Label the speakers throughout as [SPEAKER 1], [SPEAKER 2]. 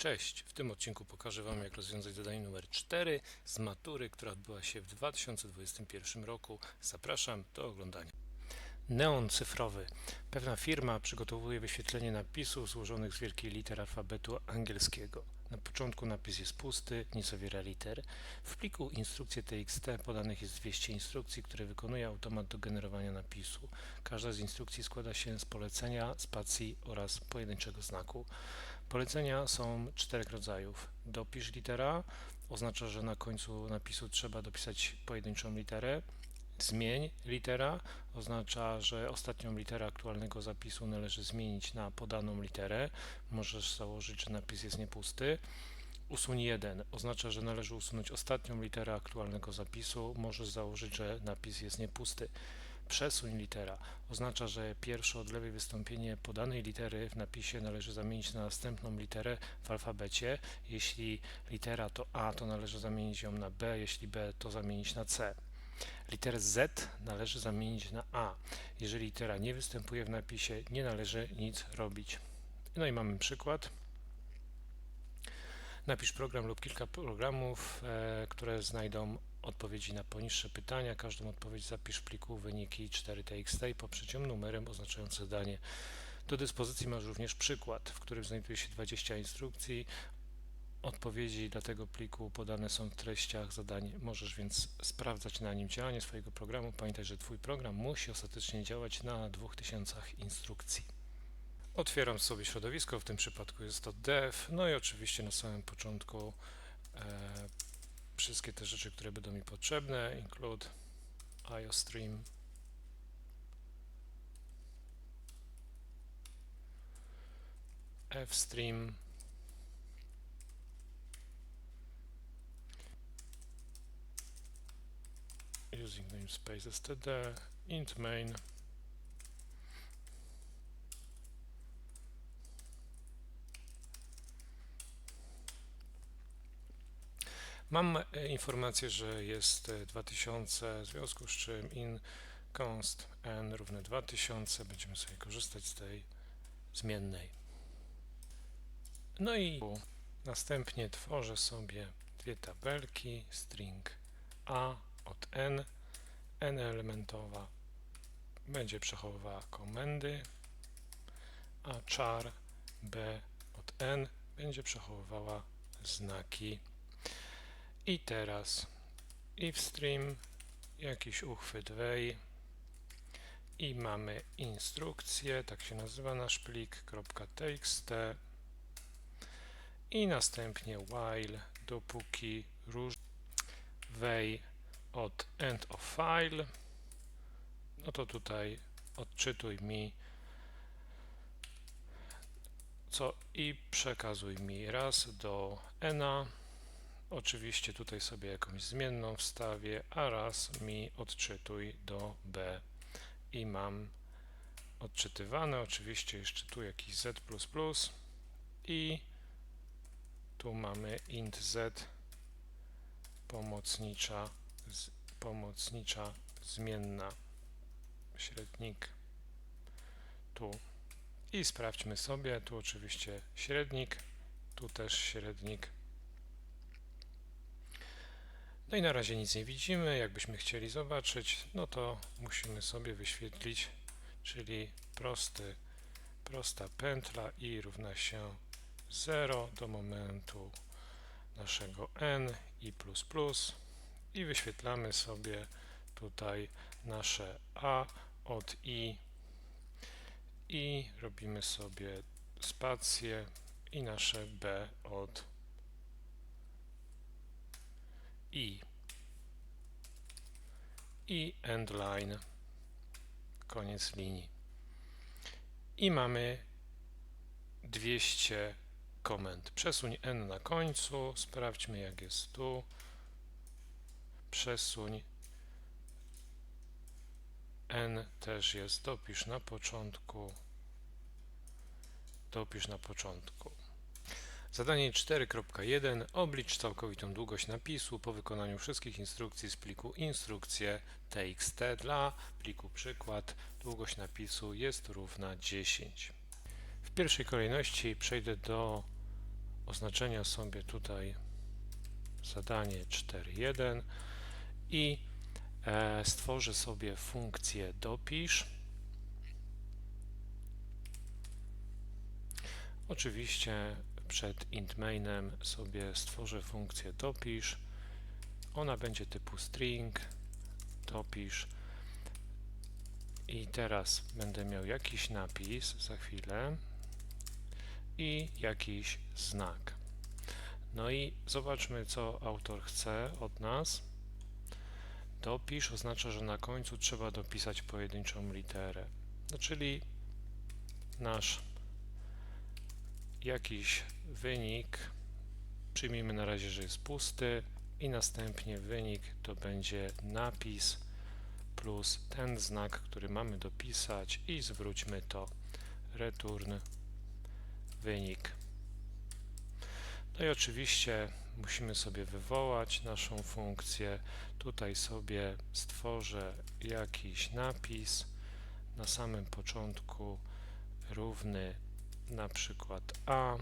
[SPEAKER 1] Cześć, w tym odcinku pokażę Wam jak rozwiązać zadanie numer 4 z matury, która odbyła się w 2021 roku. Zapraszam do oglądania. Neon cyfrowy. Pewna firma przygotowuje wyświetlenie napisów złożonych z wielkiej liter alfabetu angielskiego. Na początku napis jest pusty, nie zawiera liter. W pliku instrukcje TXT podanych jest 200 instrukcji, które wykonuje automat do generowania napisu. Każda z instrukcji składa się z polecenia, spacji oraz pojedynczego znaku. Polecenia są czterech rodzajów. Dopisz litera, oznacza, że na końcu napisu trzeba dopisać pojedynczą literę. Zmień litera, oznacza, że ostatnią literę aktualnego zapisu należy zmienić na podaną literę. Możesz założyć, że napis jest niepusty. Usuń jeden, oznacza, że należy usunąć ostatnią literę aktualnego zapisu. Możesz założyć, że napis jest niepusty. Przesuń litera oznacza, że pierwsze od lewej wystąpienie podanej litery w napisie należy zamienić na następną literę w alfabecie. Jeśli litera to A, to należy zamienić ją na B, jeśli B, to zamienić na C. Literę Z należy zamienić na A. Jeżeli litera nie występuje w napisie, nie należy nic robić. No i mamy przykład. Napisz program lub kilka programów, e, które znajdą odpowiedzi na poniższe pytania. Każdą odpowiedź zapisz w pliku wyniki 4txt i poprzeć ją numerem oznaczającym zadanie. Do dyspozycji masz również przykład, w którym znajduje się 20 instrukcji. Odpowiedzi dla tego pliku podane są w treściach zadań. Możesz więc sprawdzać na nim działanie swojego programu. Pamiętaj, że Twój program musi ostatecznie działać na 2000 instrukcji. Otwieram sobie środowisko, w tym przypadku jest to dev, no i oczywiście na samym początku e, wszystkie te rzeczy, które będą mi potrzebne, include iostream, fstream, using namespace std, int main, Mam e, informację, że jest e, 2000, w związku z czym in const n równe 2000 będziemy sobie korzystać z tej zmiennej. No i następnie tworzę sobie dwie tabelki string a od n, n elementowa będzie przechowywała komendy, a char b od n będzie przechowywała znaki. I teraz if stream, jakiś uchwyt wej i mamy instrukcję, tak się nazywa nasz plik, .txt i następnie while, dopóki róż od end of file, no to tutaj odczytuj mi co i przekazuj mi. Raz do ena Oczywiście tutaj sobie jakąś zmienną wstawię, a raz mi odczytuj do B. I mam odczytywane, oczywiście jeszcze tu jakiś z++ i tu mamy int z pomocnicza, z, pomocnicza zmienna średnik tu. I sprawdźmy sobie, tu oczywiście średnik, tu też średnik no i na razie nic nie widzimy. Jakbyśmy chcieli zobaczyć, no to musimy sobie wyświetlić, czyli prosty, prosta pętla i równa się 0 do momentu naszego n i plus plus i wyświetlamy sobie tutaj nasze a od i i robimy sobie spację i nasze b od i. I endline koniec linii. I mamy 200 komend. Przesuń n na końcu. Sprawdźmy jak jest tu. Przesuń. N też jest. Dopisz na początku. Dopisz na początku Zadanie 4.1. Oblicz całkowitą długość napisu po wykonaniu wszystkich instrukcji z pliku instrukcje txt dla pliku przykład. Długość napisu jest równa 10. W pierwszej kolejności przejdę do oznaczenia sobie tutaj zadanie 4.1 i e, stworzę sobie funkcję dopisz. Oczywiście przed int mainem sobie stworzę funkcję dopisz. Ona będzie typu string, dopisz. I teraz będę miał jakiś napis za chwilę i jakiś znak. No i zobaczmy, co autor chce od nas. Dopisz oznacza, że na końcu trzeba dopisać pojedynczą literę. No czyli nasz jakiś wynik, przyjmijmy na razie, że jest pusty i następnie wynik to będzie napis plus ten znak, który mamy dopisać i zwróćmy to return wynik. No i oczywiście musimy sobie wywołać naszą funkcję. Tutaj sobie stworzę jakiś napis na samym początku równy na przykład a.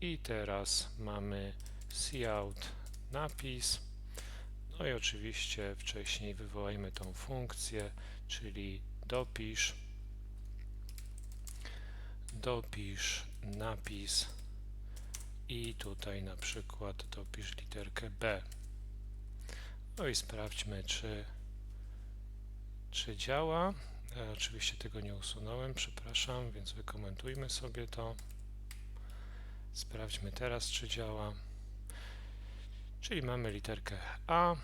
[SPEAKER 1] I teraz mamy cout napis. No i oczywiście wcześniej wywołajmy tą funkcję czyli dopisz. Dopisz napis. I tutaj na przykład dopisz literkę B. No i sprawdźmy czy czy działa ja oczywiście tego nie usunąłem, przepraszam, więc wykomentujmy sobie to. Sprawdźmy teraz, czy działa. Czyli mamy literkę A.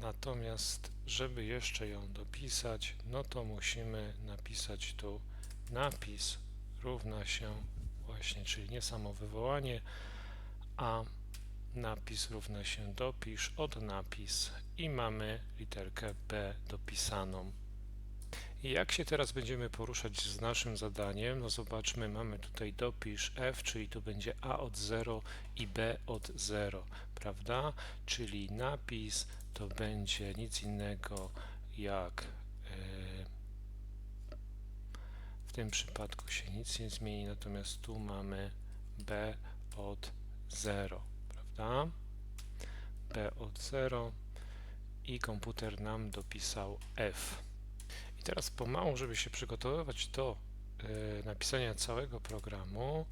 [SPEAKER 1] Natomiast, żeby jeszcze ją dopisać, no to musimy napisać tu napis równa się właśnie, czyli nie samo wywołanie, a napis równa się dopisz od napis i mamy literkę B dopisaną. Jak się teraz będziemy poruszać z naszym zadaniem? No zobaczmy, mamy tutaj dopisz f, czyli to będzie a od 0 i b od 0, prawda? Czyli napis to będzie nic innego jak e, w tym przypadku się nic nie zmieni, natomiast tu mamy b od 0, prawda? b od 0 i komputer nam dopisał f teraz pomału, żeby się przygotowywać do y, napisania całego programu,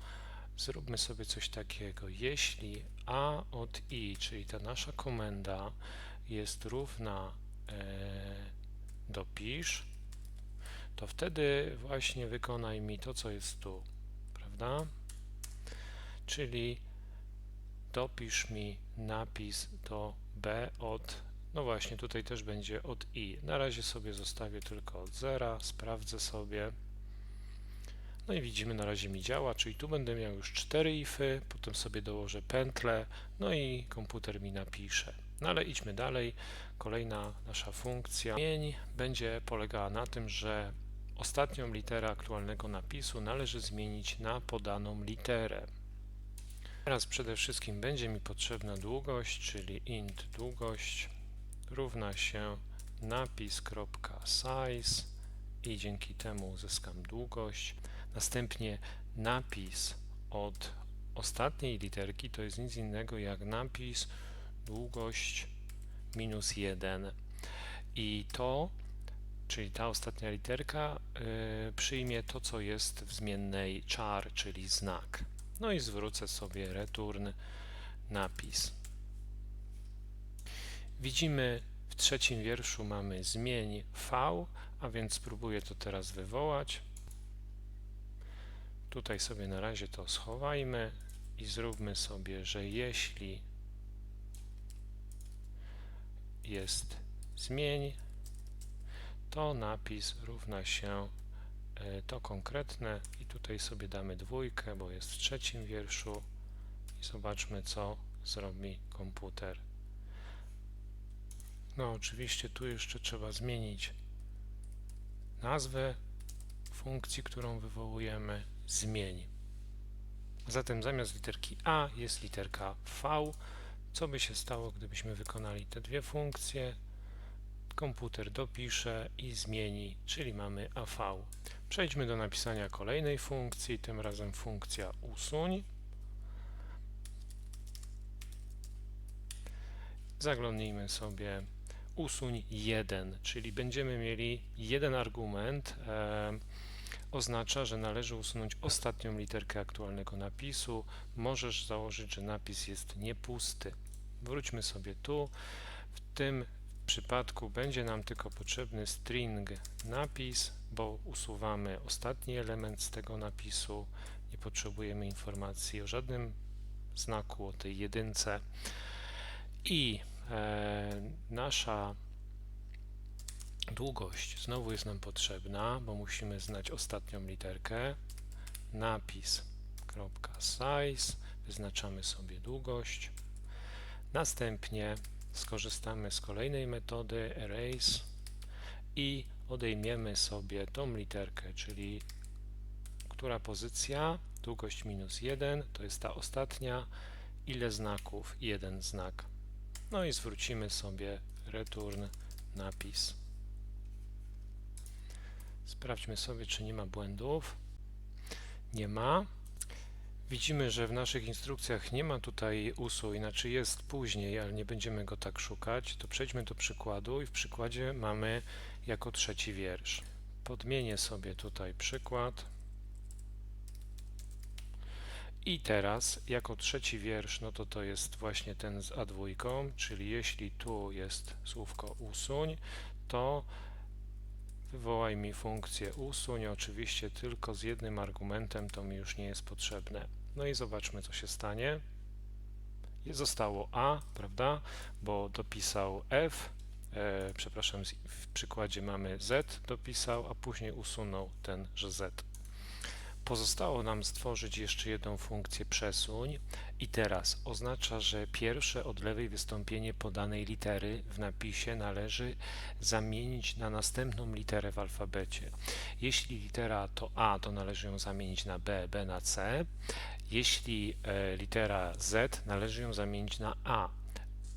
[SPEAKER 1] zróbmy sobie coś takiego. Jeśli a od i, czyli ta nasza komenda jest równa y, dopisz, to wtedy właśnie wykonaj mi to, co jest tu, prawda? Czyli dopisz mi napis do b od no właśnie, tutaj też będzie od i. Na razie sobie zostawię tylko od zera, sprawdzę sobie. No i widzimy, na razie mi działa, czyli tu będę miał już 4 ify, potem sobie dołożę pętlę, no i komputer mi napisze. No ale idźmy dalej. Kolejna nasza funkcja zmień będzie polegała na tym, że ostatnią literę aktualnego napisu należy zmienić na podaną literę. Teraz przede wszystkim będzie mi potrzebna długość, czyli int długość równa się napis.size i dzięki temu uzyskam długość. Następnie napis od ostatniej literki to jest nic innego jak napis długość minus 1 i to, czyli ta ostatnia literka y, przyjmie to, co jest w zmiennej char, czyli znak. No i zwrócę sobie return napis. Widzimy w trzecim wierszu mamy zmień V, a więc spróbuję to teraz wywołać. Tutaj sobie na razie to schowajmy i zróbmy sobie, że jeśli jest zmień, to napis równa się e, to konkretne i tutaj sobie damy dwójkę, bo jest w trzecim wierszu i zobaczmy co zrobi komputer. No oczywiście tu jeszcze trzeba zmienić nazwę funkcji, którą wywołujemy, zmień. Zatem zamiast literki A jest literka V. Co by się stało, gdybyśmy wykonali te dwie funkcje? Komputer dopisze i zmieni, czyli mamy AV. Przejdźmy do napisania kolejnej funkcji, tym razem funkcja usuń. Zaglądnijmy sobie usuń jeden, czyli będziemy mieli jeden argument, e, oznacza, że należy usunąć ostatnią literkę aktualnego napisu. Możesz założyć, że napis jest niepusty. Wróćmy sobie tu. W tym przypadku będzie nam tylko potrzebny string napis, bo usuwamy ostatni element z tego napisu. Nie potrzebujemy informacji o żadnym znaku, o tej jedynce. I nasza długość znowu jest nam potrzebna, bo musimy znać ostatnią literkę. Napis.size, wyznaczamy sobie długość. Następnie skorzystamy z kolejnej metody erase i odejmiemy sobie tą literkę, czyli która pozycja, długość minus 1, to jest ta ostatnia, ile znaków, jeden znak. No i zwrócimy sobie return napis. Sprawdźmy sobie, czy nie ma błędów. Nie ma. Widzimy, że w naszych instrukcjach nie ma tutaj usuń, znaczy jest później, ale nie będziemy go tak szukać. To przejdźmy do przykładu i w przykładzie mamy jako trzeci wiersz. Podmienię sobie tutaj przykład. I teraz jako trzeci wiersz, no to to jest właśnie ten z A2, czyli jeśli tu jest słówko usuń, to wywołaj mi funkcję usuń, oczywiście tylko z jednym argumentem, to mi już nie jest potrzebne. No i zobaczmy, co się stanie. Zostało A, prawda, bo dopisał F, e, przepraszam, w przykładzie mamy Z dopisał, a później usunął ten, że Z. Pozostało nam stworzyć jeszcze jedną funkcję przesuń i teraz oznacza, że pierwsze od lewej wystąpienie podanej litery w napisie należy zamienić na następną literę w alfabecie. Jeśli litera to A, to należy ją zamienić na B, B na C. Jeśli e, litera Z, należy ją zamienić na A.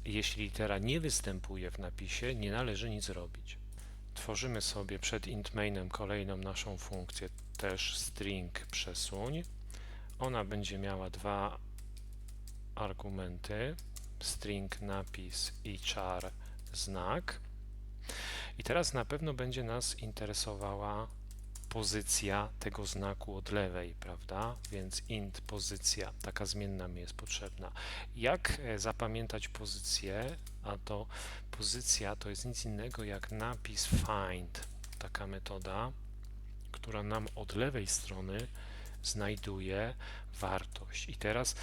[SPEAKER 1] Jeśli litera nie występuje w napisie, nie należy nic robić. Tworzymy sobie przed int mainem kolejną naszą funkcję też string przesuń. Ona będzie miała dwa argumenty, string napis i char znak. I teraz na pewno będzie nas interesowała pozycja tego znaku od lewej, prawda? Więc int pozycja, taka zmienna mi jest potrzebna. Jak e, zapamiętać pozycję? A to pozycja to jest nic innego jak napis find, taka metoda która nam od lewej strony znajduje wartość. I teraz,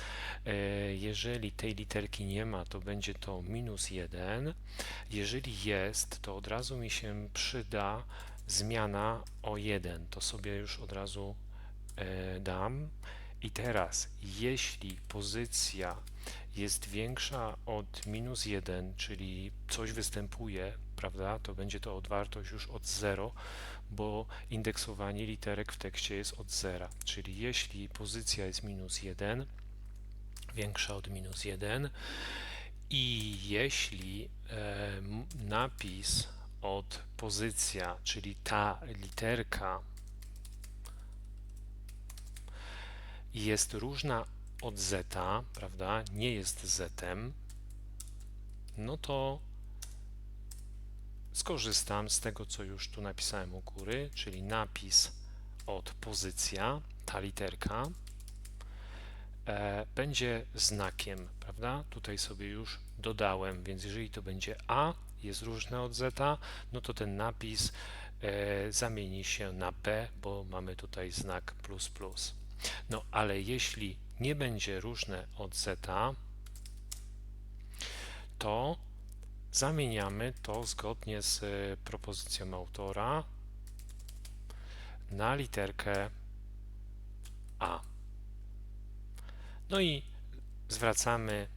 [SPEAKER 1] e, jeżeli tej literki nie ma, to będzie to minus 1. Jeżeli jest, to od razu mi się przyda zmiana o 1. To sobie już od razu e, dam. I teraz, jeśli pozycja jest większa od minus 1, czyli coś występuje, prawda, to będzie to odwartość już od 0, bo indeksowanie literek w tekście jest od 0, czyli jeśli pozycja jest minus 1, większa od minus 1 i jeśli e, napis od pozycja, czyli ta literka jest różna od z, prawda, nie jest zetem, no to skorzystam z tego, co już tu napisałem u góry, czyli napis od pozycja, ta literka, e, będzie znakiem, prawda? Tutaj sobie już dodałem, więc jeżeli to będzie A, jest różne od Z, no to ten napis e, zamieni się na B, bo mamy tutaj znak plus plus. No ale jeśli nie będzie różne od Z, to Zamieniamy to zgodnie z e, propozycją autora na literkę A. No i zwracamy,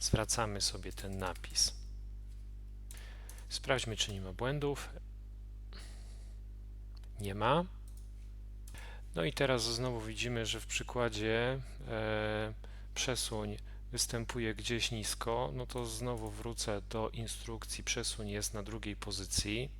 [SPEAKER 1] zwracamy sobie ten napis. Sprawdźmy, czy nie ma błędów. Nie ma. No i teraz znowu widzimy, że w przykładzie e, przesuń występuje gdzieś nisko, no to znowu wrócę do instrukcji. Przesuń jest na drugiej pozycji